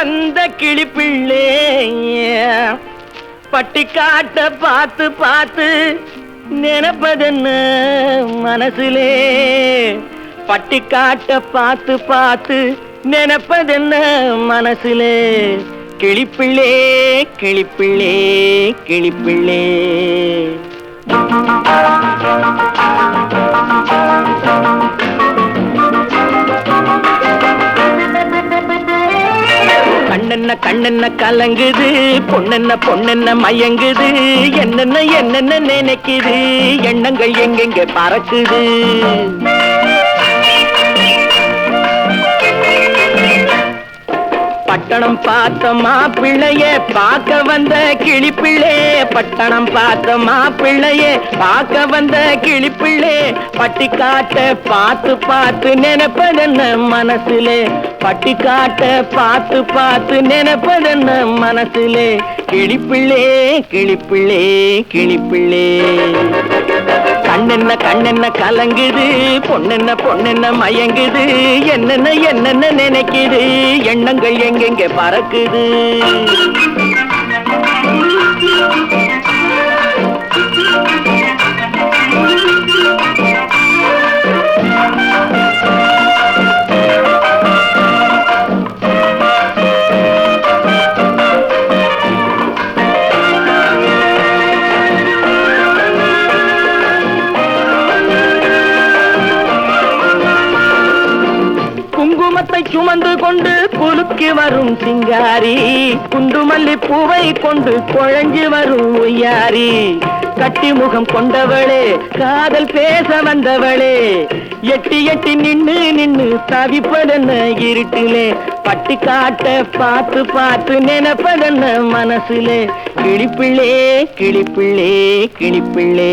வந்த கிளிப்பிள்ளே பட்டி காட்ட பார்த்து பார்த்து நினைப்பதென்ன மனசிலே? பட்டி காட்ட பார்த்து பார்த்து நினைப்பதென்ன மனசிலே? கிளிப்பிள்ளே கிளிப்பிள்ளே கிளிப்பிள்ளே. கண்ணென்ன கண்ணென்ன கலங்குது பொண்ணென்ன பொண்ணென்ன மயங்குது என்னென்ன என்னென்ன நினைக்குது எண்ணங்கள் எங்கெங்க பறக்குது? பட்டணம் பார்த்த மாப்பிள்ளைய பார்க்க வந்த கிளிப்பிள்ளே. பட்டணம் பார்த்த மாப்பிள்ளைய பார்க்க வந்த கிளிப்பிள்ளே. பட்டி காட்ட பார்த்து பார்த்து நினைப்பதென்ன மனசிலே? பட்டி காட்ட பார்த்து பார்த்து நினைப்பதென்ன மனசிலே? கிளிப்பிள்ளே கிளிப்பிள்ளே கிளிப்பிள்ளே. கண்ணென்ன கண்ணென்ன கலங்குது பொண்ணென்ன பொண்ணென்ன மயங்குது என்னென்ன என்னென்ன நினைக்குது எண்ணங்கள் எங்கெங்க பறக்குது? குங்குமத்தை சுமந்து கொண்டு குலுக்கி வரும் சிங்காரி குண்டுமல்லி பூவை கொண்டு குழஞ்சு வரும் ஒய்யாரி. கட்டி முகம் கொண்டவளே காதல் பேச வந்தவளே எட்டி எட்டி நின்னு நின்னு தவிப்பதென்ன இருட்டிலே பட்டி காட்ட பார்த்து பார்த்து நினைப்பதென்ன மனசுலே. கிளிப்பிள்ளே கிளிப்பிள்ளே கிளிப்பிள்ளே.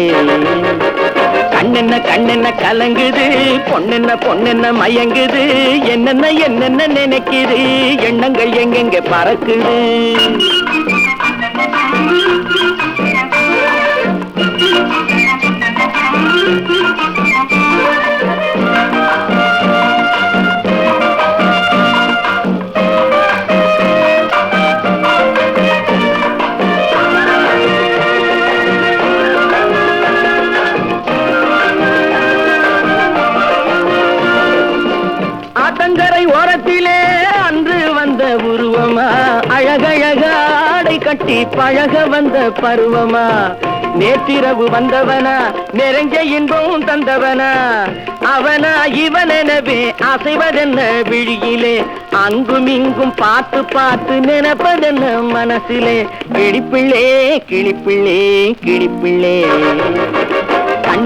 கண்ணென்ன கண்ணென்ன கலங்குது? பொண்ணென்ன பொண்ணென்ன மயங்குது? என்னென்ன என்னென்ன நினைக்குது? எண்ணங்கள் எங்கெங்க பறக்குது? ஓரத்திலே அன்று வந்த உருவமா? அழகழகாடை கட்டி பழக வந்த பருவமா? நேற்றிரவு வந்தவனா? நெருஞ்ச இன்பம் தந்தவனா? அவனா இவனெனவே அசைவதென்ன விழியிலே? அங்கும் இங்கும் பார்த்து பார்த்து நினைப்பதென்ன மனசிலே? கிழிப்பிள்ளே கிழிப்பிள்ளே கிழிப்பிள்ளே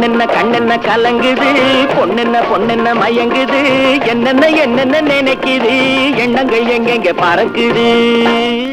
கண்ணென்ன கண்ணென்ன கலங்குது? பொண்ணென்ன பொண்ணென்ன மயங்குது? என்னென்ன என்னென்ன நினைக்குது? எண்ணங்கள் எங்கெங்க பறக்குது?